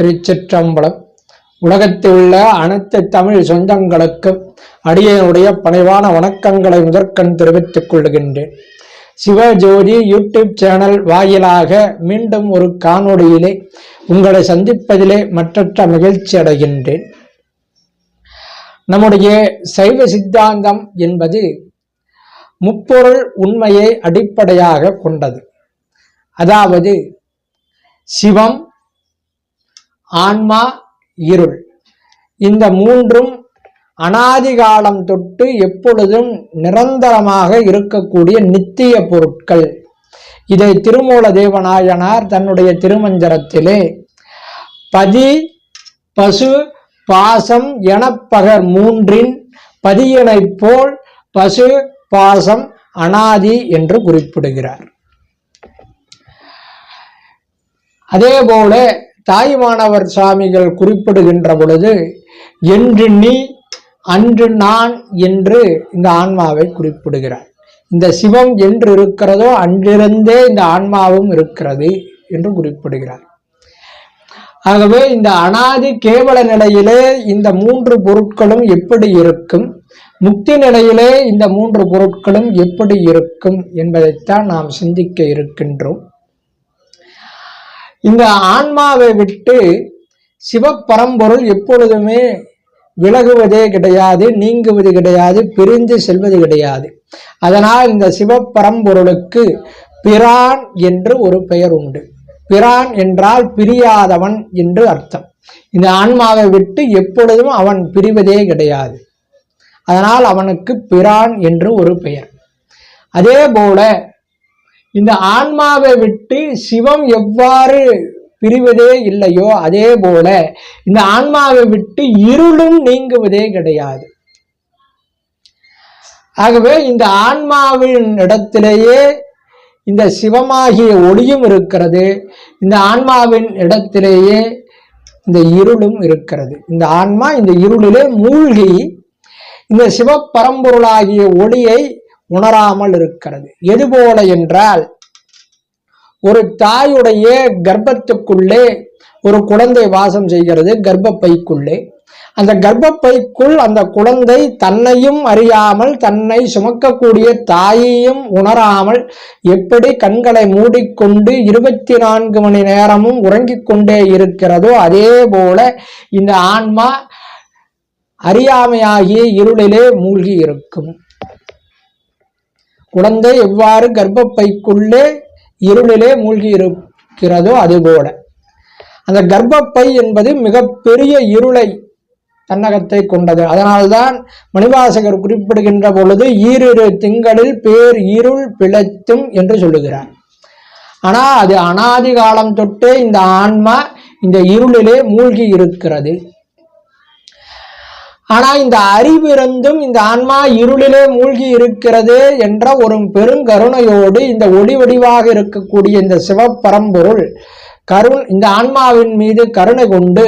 திருச்சிற்றம்பலம். உலகத்தில் உள்ள அனைத்து தமிழ் சொந்தங்களுக்கும் அடியனுடைய பணிவான வணக்கங்களை முதற்கண் தெரிவித்துக் கொள்கின்றேன். சிவஜோதி யூடியூப் சேனல் வாயிலாக மீண்டும் ஒரு காணொளியிலே உங்களை சந்திப்பதிலே மற்றற்ற மகிழ்ச்சி அடைகின்றேன். நம்முடைய சைவ சித்தாந்தம் என்பது முப்பொருள் உண்மையை அடிப்படையாக கொண்டது. அதாவது சிவம் ஆன்மா இருள். இந்த மூன்றும் அனாதி காலம் தொட்டு எப்பொழுதும் நிரந்தரமாக இருக்கக்கூடிய நித்திய பொருட்கள். இதை திருமூல தேவநாயனார் தன்னுடைய திருமஞ்சரத்திலே பதி பசு பாசம் எனப்பகர் மூன்றின் பதியனைப் போல் பசு பாசம் அனாதி என்று குறிப்பிடுகிறார். அதே போல தாய்மானவர் சுவாமிகள் குறிப்பிடுகின்ற பொழுது என்று நீ அன்று நான் என்று இந்த ஆன்மாவை குறிப்பிடுகிறார். இந்த சிவம் என்று இருக்கிறதோ அன்றிருந்தே இந்த ஆன்மாவும் இருக்கிறது என்று குறிப்பிடுகிறார். ஆகவே இந்த அனாதி கேவல நிலையிலே இந்த மூன்று பொருட்களும் எப்படி இருக்கும்? முக்தி நிலையிலே இந்த மூன்று பொருட்களும் எப்படி இருக்கும் என்பதைத்தான் நாம் சிந்திக்க இருக்கின்றோம். இந்த ஆன்மாவை விட்டு சிவப்பரம்பொருள் எப்பொழுதுமே விலகுவதே கிடையாது நீங்குவது கிடையாது பிரிந்து செல்வது கிடையாது. அதனால் இந்த சிவப்பரம்பொருளுக்கு பிரான் என்று ஒரு பெயர் உண்டு. பிரான் என்றால் பிரியாதவன் என்று அர்த்தம். இந்த ஆன்மாவை விட்டு எப்பொழுதும் அவன் பிரிவதே கிடையாது. அதனால் அவனுக்கு பிரான் என்று ஒரு பெயர். அதே போல இந்த ஆன்மாவை விட்டு சிவம் எவ்வாறு பிரிவதே இல்லையோ அதே போல இந்த ஆன்மாவை விட்டு இருளும் நீங்குவதே கிடையாது. ஆகவே இந்த ஆன்மாவின் இடத்திலேயே இந்த சிவமாகிய ஒளியும் இருக்கிறது. இந்த ஆன்மாவின் இடத்திலேயே இந்த இருளும் இருக்கிறது. இந்த ஆன்மா இந்த இருளிலே மூழ்கி இந்த சிவப்பரம்பொருளாகிய ஒளியை உணராமல் இருக்கிறது. எது போல என்றால் ஒரு தாயுடைய கர்ப்பத்துக்குள்ளே ஒரு குழந்தை வாசம் செய்கிறது கர்ப்பப்பைக்குள்ளே. அந்த கர்ப்பப்பைக்குள் அந்த குழந்தை தன்னையும் அறியாமல் தன்னை சுமக்கக்கூடிய தாயையும் உணராமல் எப்படி கண்களை மூடிக்கொண்டு இருபத்தி நான்கு மணி நேரமும் உறங்கிக் கொண்டே இருக்கிறதோ அதே போல இந்த ஆன்மா அறியாமையாகிய இருளிலே மூழ்கி இருக்கும். குழந்தை எவ்வாறு கர்ப்பப்பைக்குள்ளே இருளிலே மூழ்கி இருக்கிறதோ அதுபோல. அந்த கர்ப்பப்பை என்பது மிகப்பெரிய இருளை தன்னகத்தை கொண்டது. அதனால்தான் மணிவாசகர் குறிப்பிடுகின்ற பொழுது ஈரிரு திங்களில் பேர் இருள் பிழைத்தும் என்று சொல்லுகிறார். ஆனால் அது அனாதி காலம் தொட்டே இந்த ஆன்மா இந்த இருளிலே மூழ்கி இருக்கிறது ஆனா இந்த அறிவிருந்தும் இந்த ஆன்மா இருளிலே மூழ்கி இருக்கிறது என்ற ஒரு பெருங்கருணையோடு இந்த ஒளி வடிவாக இருக்கக்கூடிய இந்த சிவப்பரம்பொருள் கருண் இந்த ஆன்மாவின் மீது கருணை கொண்டு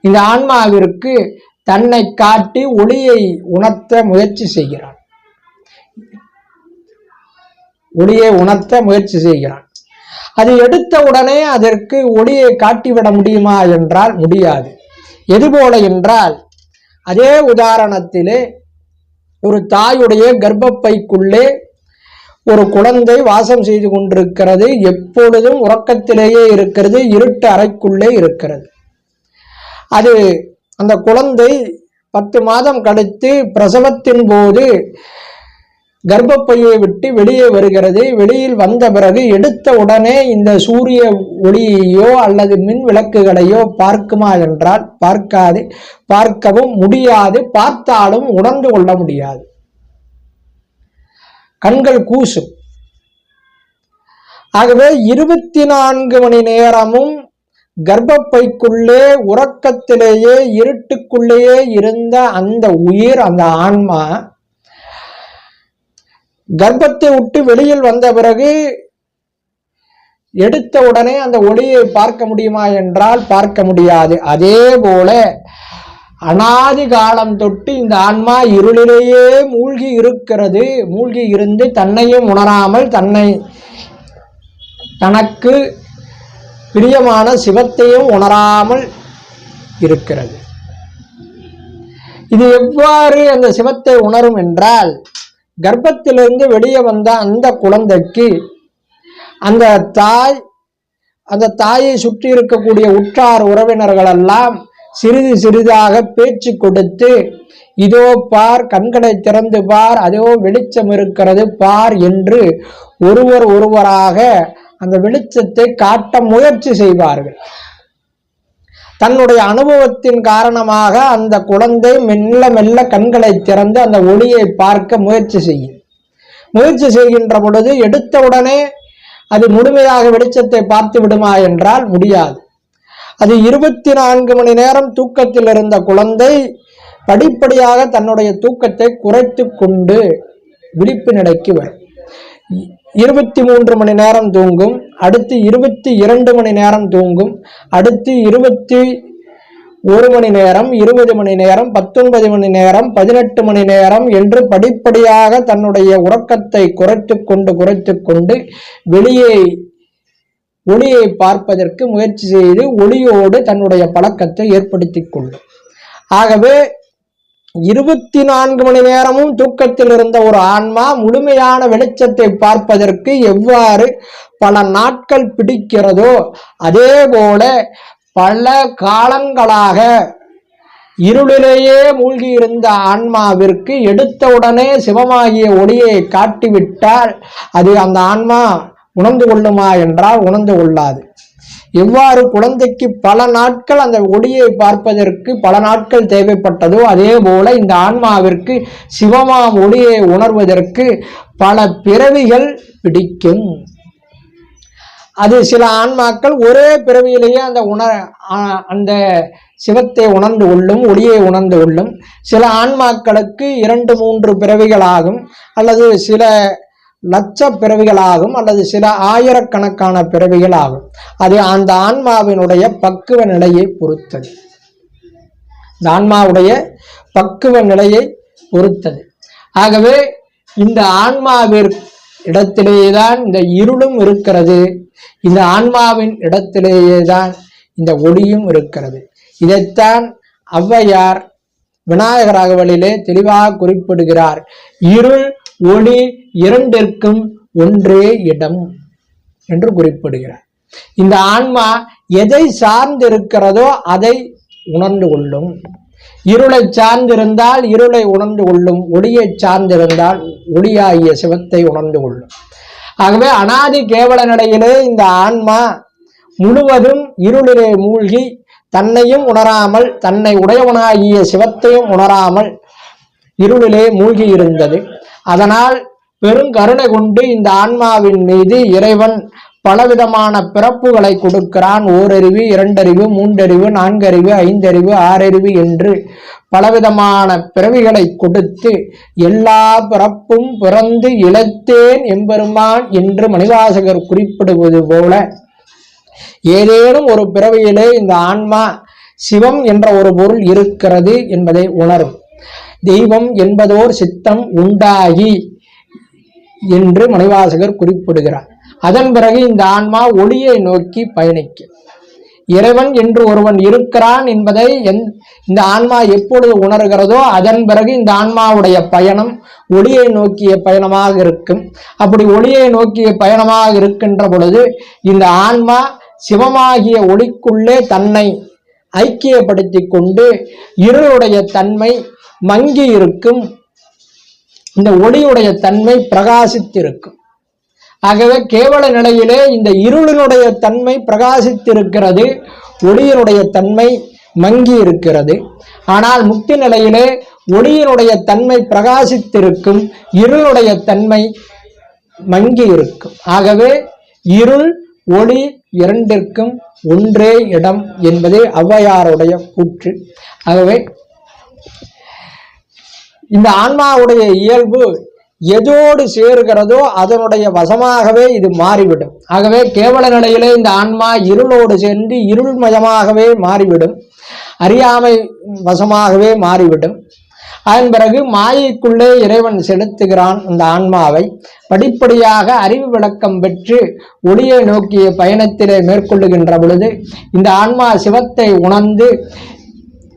இந்த ஆன்மாவிற்கு தன்னை காட்டி ஒளியை உணர்த்த முயற்சி செய்கிறான். ஒளியை உணர்த்த முயற்சி செய்கிறான். அது எடுத்த உடனே அதற்கு ஒளியை காட்டிவிட முடியுமா என்றால் முடியாது. எதுபோல என்றால் அதே உதாரணத்திலே ஒரு தாயுடைய கர்ப்பப்பைக்குள்ளே ஒரு குழந்தை வாசம் செய்து கொண்டிருக்கிறது. எப்பொழுதும் உறக்கத்திலேயே இருக்கிறது இருட்டு அறைக்குள்ளே இருக்கிறது. அது அந்த குழந்தை பத்து மாதம் கழித்து பிரசவத்தின் போது கர்ப்பப்பையை விட்டு வெளியே வருகிறது. வெளியில் வந்த பிறகு எடுத்த உடனே இந்த சூரிய ஒளியையோ அல்லது மின் விளக்குகளையோ பார்க்குமா என்றால் பார்க்காது. பார்க்கவும் முடியாது. பார்த்தாலும் உணர்ந்து கொள்ள முடியாது. கண்கள் கூசும். ஆகவே இருபத்தி நான்கு மணி நேரமும் கர்ப்பப்பைக்குள்ளே உறக்கத்திலேயே இருட்டுக்குள்ளேயே இருந்த அந்த உயிர் அந்த ஆன்மா கர்ப்பத்தை விட்டு வெளியில் வந்த பிறகு எடுத்த உடனே அந்த ஒளியை பார்க்க முடியுமா என்றால் பார்க்க முடியாது. அதே போல அனாதி காலம் தொட்டு இந்த ஆன்மா இருளிலேயே மூழ்கி இருக்கிறது. மூழ்கி இருந்து தன்னையும் உணராமல் தன்னை தனக்கு பிரியமான சிவத்தையும் உணராமல் இருக்கிறது. இது எவ்வாறு அந்த சிவத்தை உணரும் என்றால் கர்ப்பத்திலிருந்து வெளியே வந்த அந்த குழந்தைக்கு அந்த தாய் அந்த தாயை சுற்றி இருக்கக்கூடிய உற்றார் உறவினர்கள் எல்லாம் சிறிது சிறிதாக பேச்சு கொடுத்து இதோ பார் கண்களை திறந்து பார் அதோ வெளிச்சம் இருக்கிறது பார் என்று ஒருவர் ஒருவராக அந்த வெளிச்சத்தை காட்ட முயற்சி செய்வார்கள். தன்னுடைய அனுபவத்தின் காரணமாக அந்த குழந்தை மெல்ல மெல்ல கண்களை திறந்து அந்த ஒளியை பார்க்க முயற்சி செய்யும். முயற்சி செய்கின்ற பொழுது எடுத்தவுடனே அது முழுமையாக வெளிச்சத்தை பார்த்து விடுமா என்றால் முடியாது. அது இருபத்தி நான்கு மணி நேரம் தூக்கத்தில் இருந்த குழந்தை படிப்படியாக தன்னுடைய தூக்கத்தை குறைத்து கொண்டு விழிப்பு நிலைக்கு வரும். இருபத்தி மூன்று மணி நேரம் தூங்கும் அடுத்து இருபத்தி இரண்டு மணி நேரம் தூங்கும் அடுத்து இருபத்தி ஒரு மணி நேரம் இருபது மணி நேரம் பத்தொன்பது மணி நேரம் பதினெட்டு மணி நேரம் என்று படிப்படியாக தன்னுடைய உறக்கத்தை குறைத்து கொண்டு குறைத்து கொண்டு வெளியே ஒளியை பார்ப்பதற்கு முயற்சி செய்து ஒளியோடு தன்னுடைய பழக்கத்தை ஏற்படுத்தி கொள்ளும். ஆகவே இருபத்தி நான்கு மணி நேரமும் தூக்கத்தில் இருந்த ஒரு ஆன்மா முழுமையான வெளிச்சத்தை பார்ப்பதற்கு எவ்வாறு பல நாட்கள் பிடிக்கிறதோ அதே போல பல காலங்களாக இருளிலேயே மூழ்கியிருந்த ஆன்மாவிற்கு எடுத்தவுடனே சிவமாகிய ஒளியை காட்டிவிட்டால் அது அந்த ஆன்மா உணர்ந்து கொள்ளுமா என்றால் உணர்ந்து கொள்ளாது. எவ்வாறு குழந்தைக்கு பல நாட்கள் அந்த ஒளியை பார்ப்பதற்கு பல நாட்கள் தேவைப்பட்டதோ அதே போல இந்த ஆன்மாவிற்கு சிவமாம் ஒளியை உணர்வதற்கு பல பிறவிகள் பிடிக்கும். அது சில ஆன்மாக்கள் ஒரே பிறவியிலேயே அந்த உணர் அந்த சிவத்தை உணர்ந்து கொள்ளும் ஒளியை உணர்ந்து கொள்ளும். சில ஆன்மாக்களுக்கு இரண்டு மூன்று பிறவிகளாகும். அல்லது சில லட்ச பிறவிகளாகும் அல்லது சில ஆயிரக்கணக்கான பிறவிகள் ஆகும் அது அந்த ஆன்மாவினுடைய பக்குவ நிலையை பொறுத்தது. இந்த ஆன்மாவுடைய பக்குவ நிலையை பொறுத்தது. ஆகவே இந்த ஆன்மாவிற் இடத்திலேயேதான் இந்த இருளும் இருக்கிறது. இந்த ஆன்மாவின் இடத்திலேயேதான் இந்த ஒளியும் இருக்கிறது. இதைத்தான் ஔவையார் விநாயகராகவலிலே தெளிவாக குறிப்பிடுகிறார். இருள் ஒளி இரண்டிற்கும் ஒன்றே இடம் என்று குறிப்பிடுகிறார். இந்த ஆன்மா எதை சார்ந்திருக்கிறதோ அதை உணர்ந்து கொள்ளும். இருளை சார்ந்திருந்தால் இருளை உணர்ந்து கொள்ளும். ஒளியை சார்ந்திருந்தால் ஒளியாகிய சிவத்தை உணர்ந்து கொள்ளும். ஆகவே அனாதி கேவல நிலையிலே இந்த ஆன்மா முழுவதும் இருளிலே மூழ்கி தன்னையும் உணராமல் தன்னை உடையவனாகிய சிவத்தையும் உணராமல் இருளிலே மூழ்கி இருந்தது அதனால் பெருங்கருணை கொண்டு இந்த ஆன்மாவின் மீது இறைவன் பலவிதமான பிறப்புகளை கொடுக்கிறான். ஓரறிவு இரண்டறிவு மூன்றறிவு நான்கறிவு ஐந்தறிவு ஆறறிவு என்று பலவிதமான பிறவிகளை கொடுத்து எல்லா பிறப்பும் பிறந்து இழத்தேன் எம்பெருமான் என்று மணிவாசகர் குறிப்பிடுவது போல ஏதேனும் ஒரு பிறவியிலே இந்த ஆன்மா சிவம் என்ற ஒரு பொருள் இருக்கிறது என்பதை உணரும். தெய்வம் என்பதோர் சித்தம் உண்டாகி என்று மணிவாசகர் குறிப்பிடுகிறார். அதன் பிறகு இந்த ஆன்மா ஒளியை நோக்கி பயணிக்கும். இறைவன் என்று ஒருவன் இருக்கிறான் என்பதை இந்த ஆன்மா எப்பொழுது உணர்கிறதோ அதன் பிறகு இந்த ஆன்மாவுடைய பயணம் ஒளியை நோக்கிய பயணமாக இருக்கும். அப்படி ஒளியை நோக்கிய பயணமாக இருக்கின்ற பொழுது இந்த ஆன்மா சிவமாகிய ஒளிக்குள்ளே தன்னை ஐக்கியப்படுத்தி கொண்டு இருளுடைய தன்மை மங்கி இருக்கும். இந்த ஒளியுடைய தன்மை பிரகாசித்திருக்கும். ஆகவே கேவல நிலையிலே இந்த இருளினுடைய தன்மை பிரகாசித்திருக்கிறது. ஒளியினுடைய தன்மை மங்கி இருக்கிறது. ஆனால் முக்தி நிலையிலே ஒளியினுடைய தன்மை பிரகாசித்திருக்கும். இருளுடைய தன்மை மங்கி இருக்கும். ஆகவே இருள் ஒளி இரண்டிற்கும் ஒன்றே இடம் என்பதே ஔவையாருடைய கூற்று. ஆகவே இந்த ஆன்மாவுடைய இயல்பு எதோடு சேருகிறதோ அதனுடைய வசமாகவே இது மாறிவிடும். ஆகவே கேவல நிலையிலே இந்த ஆன்மா இருளோடு சேர்ந்து இருள்மயமாகவே மாறிவிடும். அறியாமை வசமாகவே மாறிவிடும். அதன் பிறகு மாயைக்குள்ளே இறைவன் செலுத்துகிறான் அந்த ஆன்மாவை. படிப்படியாக அறிவு விளக்கம் பெற்று ஒளியை நோக்கிய பயணத்திலே மேற்கொள்ளுகின்ற பொழுது இந்த ஆன்மா சிவத்தை உணர்ந்து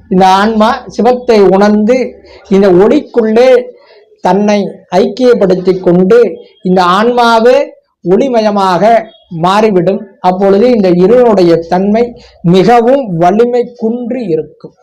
இந்த ஆன்மா சிவத்தை உணர்ந்து இந்த ஒளிக்குள்ளே தன்னை ஐக்கியப்படுத்தி கொண்டு இந்த ஆன்மாவே ஒளிமயமாக மாறிவிடும். அப்பொழுது இந்த இருளுடைய தன்மை மிகவும் வலிமை குன்றி இருக்கும்.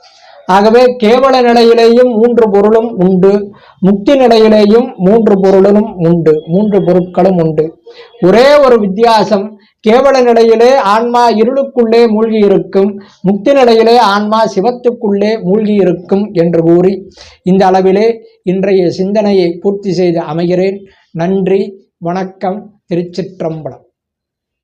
ஆகவே கேவல நிலையிலேயும் மூன்று பொருளும் உண்டு முக்தி நிலையிலேயும் மூன்று பொருளும் உண்டு மூன்று பொருட்களும் உண்டு. ஒரே ஒரு வித்தியாசம் கேவல நிலையிலே ஆன்மா இருளுக்குள்ளே மூழ்கி இருக்கும் முக்தி நிலையிலே ஆன்மா சிவத்துக்குள்ளே மூழ்கி இருக்கும் என்று கூறி இந்த அளவிலே இன்றைய சிந்தனையை பூர்த்தி செய்து அமைகிறேன். நன்றி வணக்கம் திருச்சிற்றம்பலம்.